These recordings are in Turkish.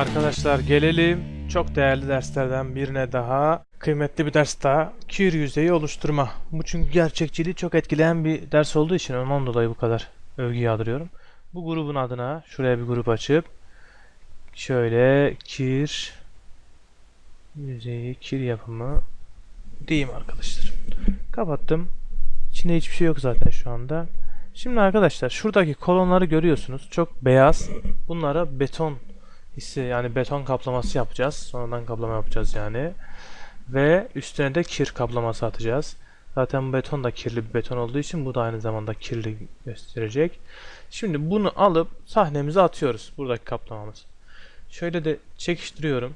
Arkadaşlar gelelim çok değerli derslerden birine daha. Kıymetli bir ders daha. Kir yüzeyi oluşturma. Bu çünkü gerçekçiliği çok etkileyen bir ders olduğu için ondan dolayı bu kadar övgü yağdırıyorum. Bu grubun adına şuraya bir grup açıp şöyle kir yüzeyi kir yapımı diyeyim arkadaşlar. Kapattım. İçinde hiçbir şey yok zaten şu anda. Şimdi arkadaşlar şuradaki kolonları görüyorsunuz. Çok beyaz. Bunlara beton hissi yani beton kaplaması yapacağız. Sonradan kaplama yapacağız yani. Ve üstüne de kir kaplaması atacağız. Zaten bu beton da kirli bir beton olduğu için bu da aynı zamanda kirli gösterecek. Şimdi bunu alıp sahnemize atıyoruz. Buradaki kaplamamız. Şöyle de çekiştiriyorum.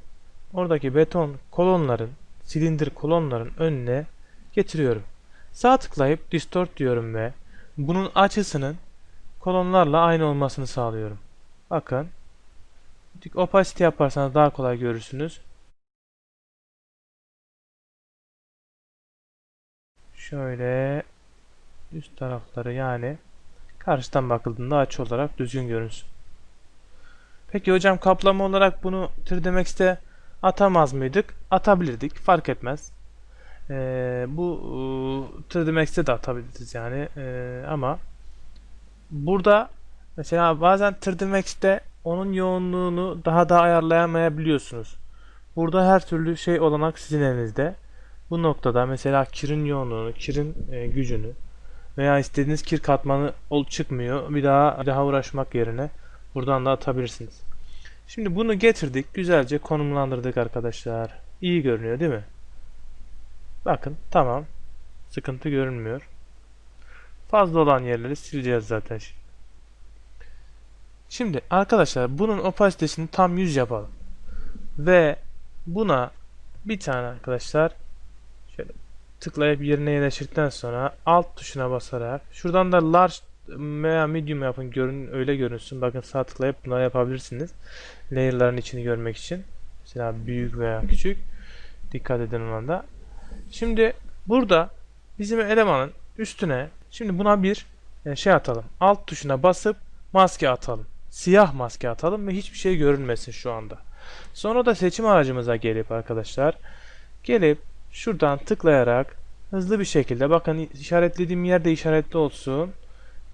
Oradaki beton kolonların, silindir kolonların önüne getiriyorum. Sağ tıklayıp distort diyorum ve bunun açısının kolonlarla aynı olmasını sağlıyorum. Bakın. Dik opacity yaparsanız daha kolay görürsünüz. Şöyle üst tarafları yani karşıdan bakıldığında açı olarak düzgün görünsün. Peki hocam kaplama olarak bunu 3D Max'te atamaz mıydık? Atabilirdik. Fark etmez. Ee, bu e, 3D Max'te de atabiliriz yani. Ee, ama burada mesela bazen 3D Max'te onun yoğunluğunu daha da ayarlayamayabiliyorsunuz. Burada her türlü şey olanak sizin elinizde. Bu noktada mesela kirin yoğunluğunu, kirin e, gücünü veya istediğiniz kir katmanı ol çıkmıyor. Bir daha bir daha uğraşmak yerine buradan da atabilirsiniz. Şimdi bunu getirdik. Güzelce konumlandırdık arkadaşlar. İyi görünüyor değil mi? Bakın tamam. Sıkıntı görünmüyor. Fazla olan yerleri sileceğiz zaten. şimdi. Şimdi arkadaşlar bunun opasitesini tam 100 yapalım. Ve buna bir tane arkadaşlar şöyle tıklayıp yerine yerleştirdikten sonra alt tuşuna basarak şuradan da large veya medium yapın görün öyle görünsün. Bakın sağ tıklayıp bunları yapabilirsiniz. Layer'ların içini görmek için. Mesela büyük veya küçük. Dikkat edin ona da. Şimdi burada bizim elemanın üstüne şimdi buna bir e, şey atalım. Alt tuşuna basıp maske atalım. Siyah maske atalım ve hiçbir şey görünmesin şu anda. Sonra da seçim aracımıza gelip arkadaşlar gelip şuradan tıklayarak hızlı bir şekilde bakın işaretlediğim yerde işaretli olsun.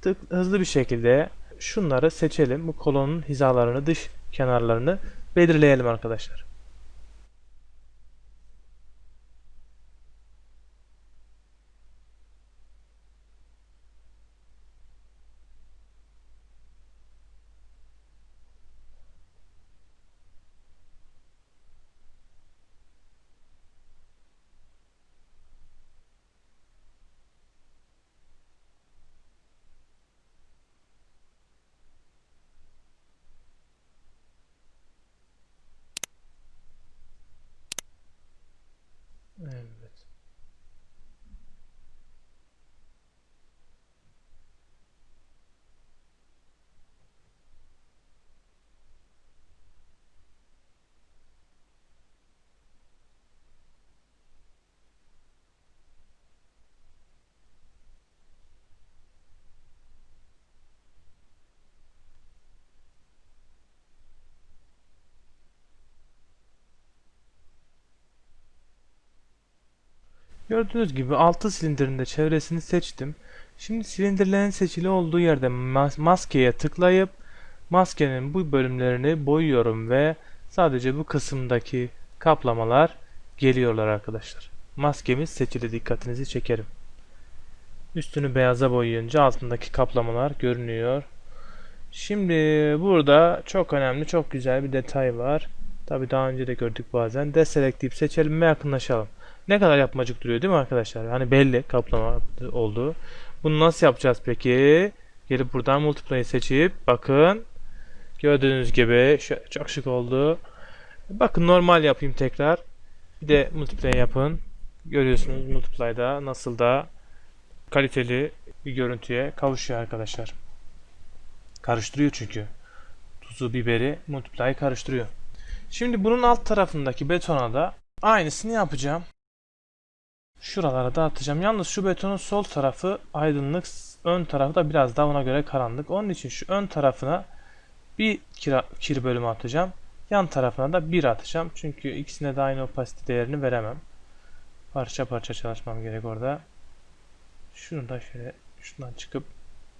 Tık, hızlı bir şekilde şunları seçelim. Bu kolonun hizalarını, dış kenarlarını belirleyelim arkadaşlar. Evet. Gördüğünüz gibi 6 silindirin de çevresini seçtim. Şimdi silindirlerin seçili olduğu yerde mas- maskeye tıklayıp maskenin bu bölümlerini boyuyorum ve sadece bu kısımdaki kaplamalar geliyorlar arkadaşlar. Maskemiz seçili dikkatinizi çekerim. Üstünü beyaza boyayınca altındaki kaplamalar görünüyor. Şimdi burada çok önemli, çok güzel bir detay var. Tabi daha önce de gördük bazen. Deselect deyip seçelim ve yakınlaşalım. Ne kadar yapmacık duruyor değil mi arkadaşlar? Hani belli kaplama olduğu. Bunu nasıl yapacağız peki? Gelip buradan multiplay'i seçip bakın. Gördüğünüz gibi çok şık oldu. Bakın normal yapayım tekrar. Bir de multiply yapın. Görüyorsunuz multiply'da nasıl da kaliteli bir görüntüye kavuşuyor arkadaşlar. Karıştırıyor çünkü. Tuzu, biberi multiply'ı karıştırıyor. Şimdi bunun alt tarafındaki betona da aynısını yapacağım. Şuralara da atacağım. Yalnız şu betonun sol tarafı aydınlık, ön tarafı da biraz daha ona göre karanlık. Onun için şu ön tarafına bir kira, kir bölümü atacağım. Yan tarafına da 1 atacağım. Çünkü ikisine de aynı opacity değerini veremem. Parça parça çalışmam gerek orada. Şunu da şöyle şundan çıkıp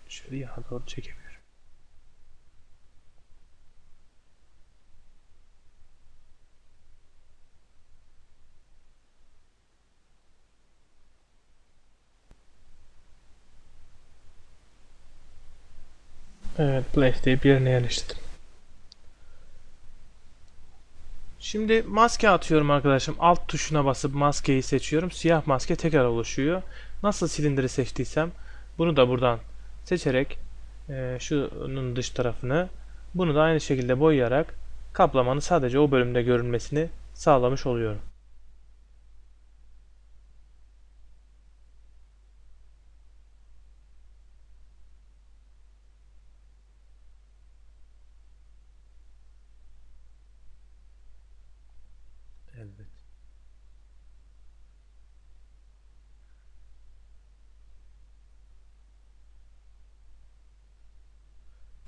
şöyle yana doğru çekebilirim. Evet, place deyip yerine yerleştirdim. Şimdi maske atıyorum arkadaşım. Alt tuşuna basıp maskeyi seçiyorum. Siyah maske tekrar oluşuyor. Nasıl silindiri seçtiysem bunu da buradan seçerek e, şunun dış tarafını bunu da aynı şekilde boyayarak kaplamanın sadece o bölümde görünmesini sağlamış oluyorum.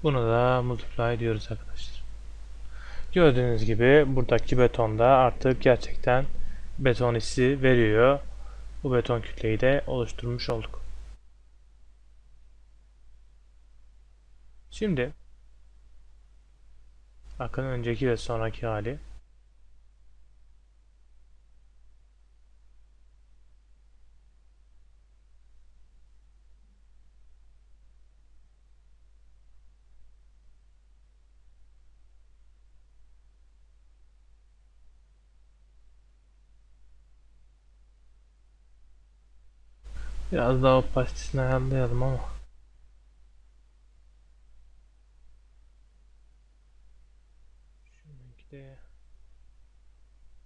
Bunu da multiply ediyoruz arkadaşlar. Gördüğünüz gibi buradaki betonda artık gerçekten beton hissi veriyor. Bu beton kütleyi de oluşturmuş olduk. Şimdi bakın önceki ve sonraki hali. Biraz daha opasitesini ayarlayalım ama. Şununki de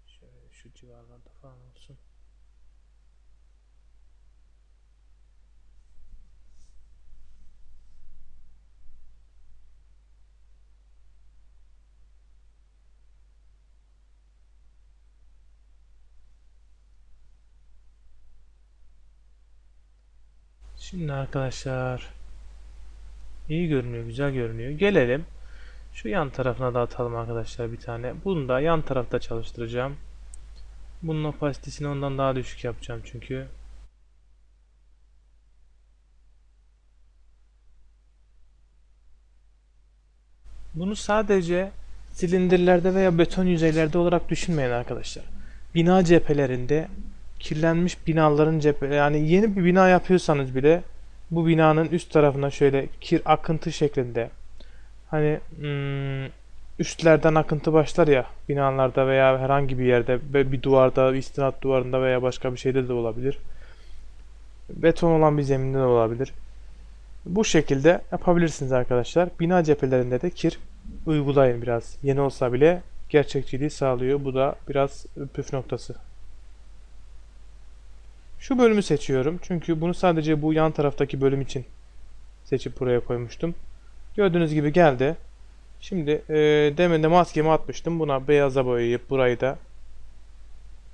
şöyle şu civarlarda falan olsun. Şimdi arkadaşlar iyi görünüyor, güzel görünüyor. Gelelim şu yan tarafına da atalım arkadaşlar bir tane. Bunu da yan tarafta çalıştıracağım. Bunun opasitesini ondan daha düşük yapacağım çünkü. Bunu sadece silindirlerde veya beton yüzeylerde olarak düşünmeyin arkadaşlar. Bina cephelerinde kirlenmiş binaların cephe yani yeni bir bina yapıyorsanız bile bu binanın üst tarafına şöyle kir akıntı şeklinde hani hmm, üstlerden akıntı başlar ya binalarda veya herhangi bir yerde bir duvarda, bir istinat duvarında veya başka bir şeyde de olabilir. Beton olan bir zeminde de olabilir. Bu şekilde yapabilirsiniz arkadaşlar. Bina cephelerinde de kir uygulayın biraz. Yeni olsa bile gerçekçiliği sağlıyor. Bu da biraz püf noktası. Şu bölümü seçiyorum. Çünkü bunu sadece bu yan taraftaki bölüm için seçip buraya koymuştum. Gördüğünüz gibi geldi. Şimdi e, demin de maskemi atmıştım. Buna beyaza boyayıp burayı da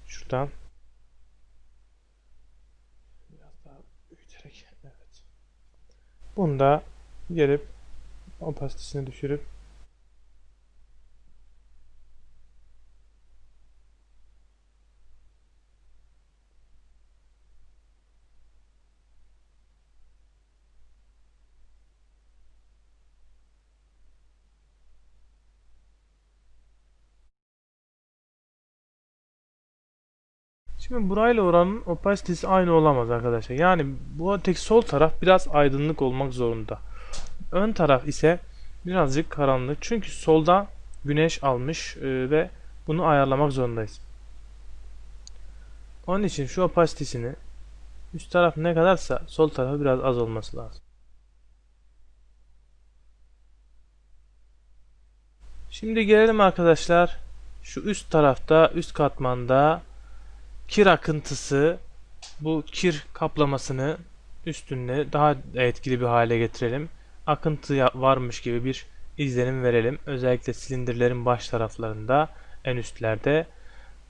şuradan biraz daha büyüterek evet. Bunu da gelip opasitesini düşürüp Şimdi burayla oranın opasitesi aynı olamaz arkadaşlar. Yani bu tek sol taraf biraz aydınlık olmak zorunda. Ön taraf ise birazcık karanlık. Çünkü solda güneş almış e, ve bunu ayarlamak zorundayız. Onun için şu opasitesini üst taraf ne kadarsa sol tarafı biraz az olması lazım. Şimdi gelelim arkadaşlar. Şu üst tarafta, üst katmanda kir akıntısı bu kir kaplamasını üstünde daha etkili bir hale getirelim. Akıntı varmış gibi bir izlenim verelim. Özellikle silindirlerin baş taraflarında, en üstlerde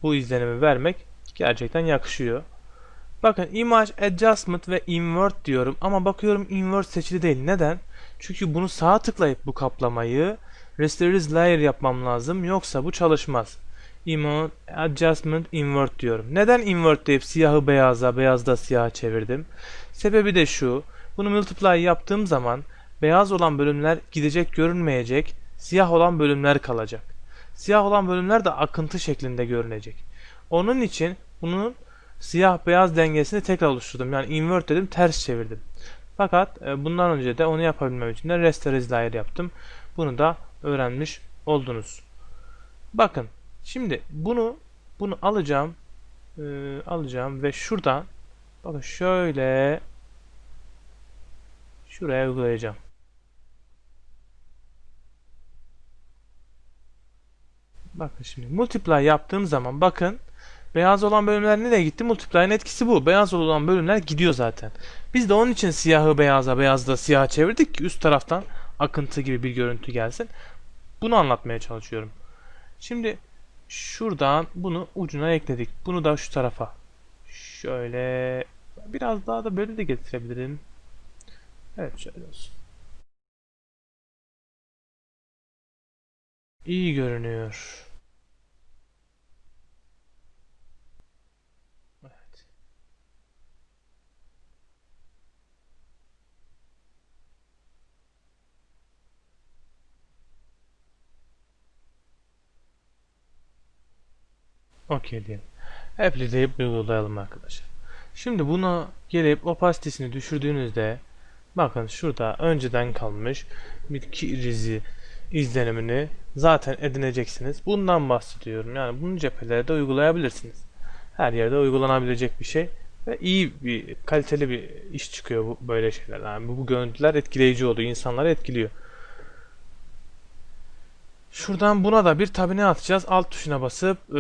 bu izlenimi vermek gerçekten yakışıyor. Bakın Image Adjustment ve Invert diyorum ama bakıyorum Invert seçili değil. Neden? Çünkü bunu sağa tıklayıp bu kaplamayı Rasterize layer yapmam lazım yoksa bu çalışmaz. Image Adjustment Invert diyorum. Neden invert deyip siyahı beyaza, beyazda siyaha çevirdim? Sebebi de şu. Bunu multiply yaptığım zaman beyaz olan bölümler gidecek görünmeyecek, siyah olan bölümler kalacak. Siyah olan bölümler de akıntı şeklinde görünecek. Onun için bunun siyah beyaz dengesini tekrar oluşturdum. Yani invert dedim, ters çevirdim. Fakat e, bundan önce de onu yapabilmem için de rasterize layer yaptım. Bunu da öğrenmiş oldunuz. Bakın şimdi bunu bunu alacağım e, alacağım ve şuradan bakın şöyle şuraya uygulayacağım. Bakın şimdi multiply yaptığım zaman bakın beyaz olan bölümler nereye gitti? Multiply'ın etkisi bu. Beyaz olan bölümler gidiyor zaten. Biz de onun için siyahı beyaza, beyazda siyaha çevirdik ki üst taraftan akıntı gibi bir görüntü gelsin. Bunu anlatmaya çalışıyorum. Şimdi şuradan bunu ucuna ekledik. Bunu da şu tarafa. Şöyle biraz daha da böyle de getirebilirim. Evet şöyle olsun. İyi görünüyor. Okey diyelim. Apply deyip uygulayalım arkadaşlar. Şimdi buna gelip opasitesini düşürdüğünüzde bakın şurada önceden kalmış bir kirizi izlenimini zaten edineceksiniz. Bundan bahsediyorum. Yani bunu cephelerde uygulayabilirsiniz. Her yerde uygulanabilecek bir şey ve iyi bir kaliteli bir iş çıkıyor bu böyle şeyler. Yani bu görüntüler etkileyici oluyor. insanları etkiliyor. Şuradan buna da bir tabine atacağız. Alt tuşuna basıp e,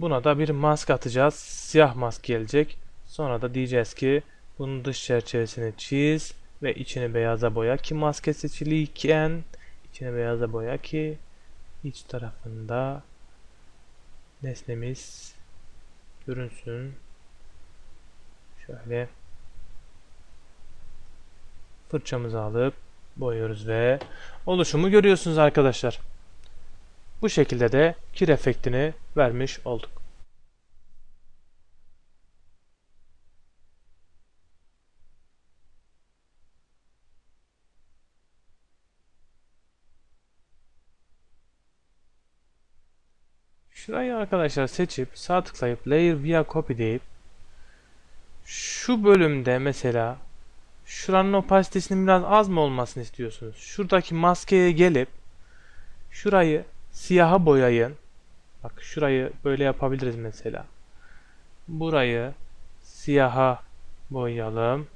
buna da bir mask atacağız. Siyah mask gelecek. Sonra da diyeceğiz ki bunun dış çerçevesini çiz ve içini beyaza boya ki maske seçiliyken içine beyaza boya ki iç tarafında nesnemiz görünsün. Şöyle fırçamızı alıp boyuyoruz ve oluşumu görüyorsunuz arkadaşlar. Bu şekilde de kir efektini vermiş olduk. Şurayı arkadaşlar seçip sağ tıklayıp Layer via Copy deyip şu bölümde mesela şuranın opasitesinin biraz az mı olmasını istiyorsunuz? Şuradaki maskeye gelip şurayı siyaha boyayın. Bak şurayı böyle yapabiliriz mesela. Burayı siyaha boyayalım.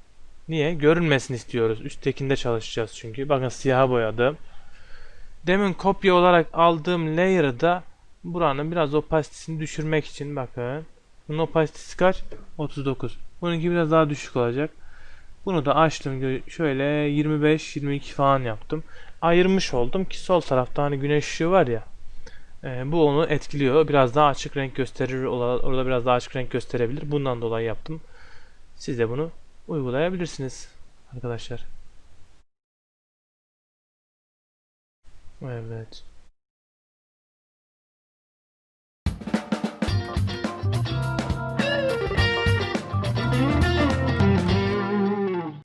Niye? Görünmesini istiyoruz. Üsttekinde çalışacağız çünkü. Bakın siyaha boyadım. Demin kopya olarak aldığım layer'ı da buranın biraz opasitesini düşürmek için bakın. Bunun opasitesi kaç? 39. Bununki biraz daha düşük olacak. Bunu da açtım. Şöyle 25-22 falan yaptım. Ayırmış oldum ki sol tarafta hani güneş ışığı var ya. E, bu onu etkiliyor. Biraz daha açık renk gösterir. Orada biraz daha açık renk gösterebilir. Bundan dolayı yaptım. Siz de bunu uygulayabilirsiniz arkadaşlar. Evet.